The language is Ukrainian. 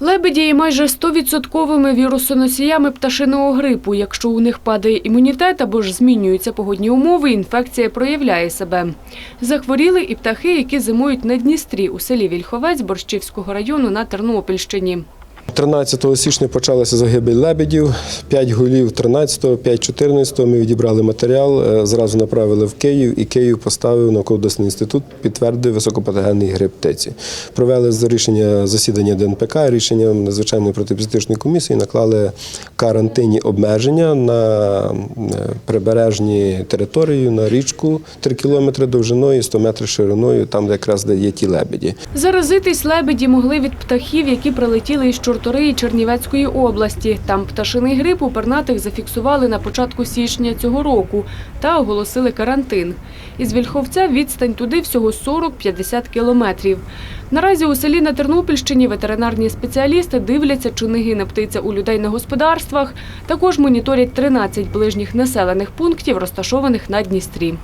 Лебеді є майже 100% вірусоносіями пташиного грипу. Якщо у них падає імунітет або ж змінюються погодні умови, інфекція проявляє себе. Захворіли і птахи, які зимують на Дністрі у селі Вільховець Борщівського району на Тернопільщині. 13 січня почалася загибель лебедів. 5 голів 13-го, 5 14-го ми відібрали матеріал, е, зразу направили в Київ, і Київ поставив науково-дослідний інститут, підтвердив високопатогенний грип птиці. Провели за рішення засідання ДНПК, рішенням надзвичайної протипізитичної комісії наклали карантинні обмеження на е, прибережні території, на річку 3 кілометри довжиною, 100 метрів шириною, там де якраз де є ті лебеді. Заразитись лебеді могли від птахів, які прилетіли із Чортори і Чернівецької області. Там пташиний грип у пернатих зафіксували на початку січня цього року та оголосили карантин. Із Вільховця відстань туди всього 40-50 кілометрів. Наразі у селі на Тернопільщині ветеринарні спеціалісти дивляться, чи не гине птиця у людей на господарствах. Також моніторять 13 ближніх населених пунктів, розташованих на Дністрі.